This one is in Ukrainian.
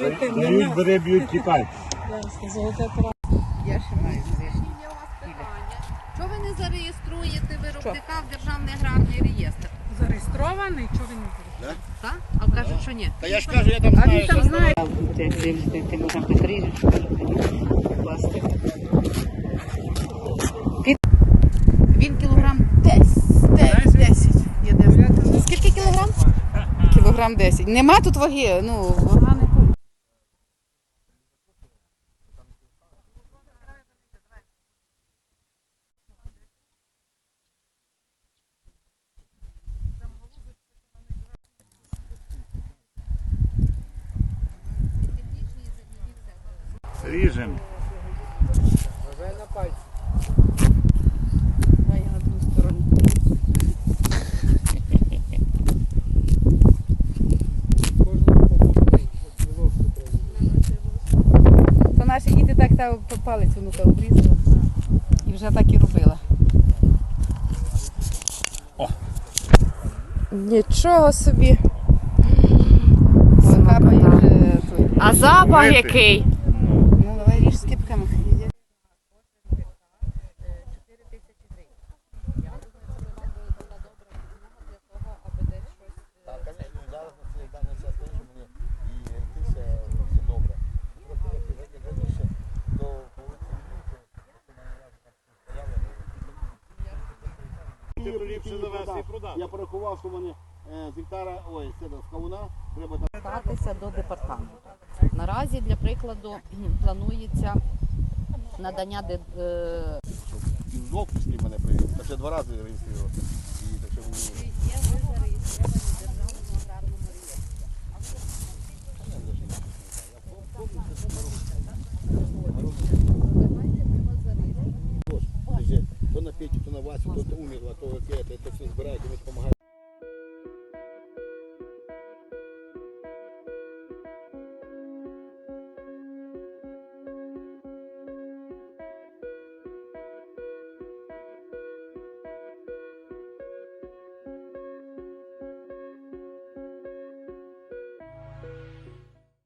Дають, бери, б'ють, тікай. Я ще маю. Є у вас питання. Чого ви не зареєструєте виробника в Державний аграрний реєстр? Зареєстрований, чого він не буде? Так? А кажуть, що ні. Та я ж кажу, я там А він там знає. Ти можна так ріжеш. Він кілограм 10. 10. 10. Скільки кілограм? Кілограм 10. Нема тут ваги, ну, вага не тут. Ріжем. Давай я на другу сторону. То наші діти так та палець внука обрізали. І вже так і робила. Нічого собі. Вже той. А запах який? Ну, давай ріж з кипками. Так, звісно, зараз на цей даний час теж мені і йтися все добре. Просто як як раніше, то коли це відбувся, то мене як так стояли. ліпше завести і продати. Я порахував, що вони е, з гектара, ой, це з кавуна, треба там Звертатися до департаменту. Наразі, для прикладу, планується надання де, е, мене привіз. Так я два рази реєстрував. І так що мені... Є ви зареєстровані в Державному аграрному реєстрі. Давайте ми вас зареєструємо. Ти же то вот Петю, то на Васю, то, то умерла, то, то, то, то все збирають, вони допомагають.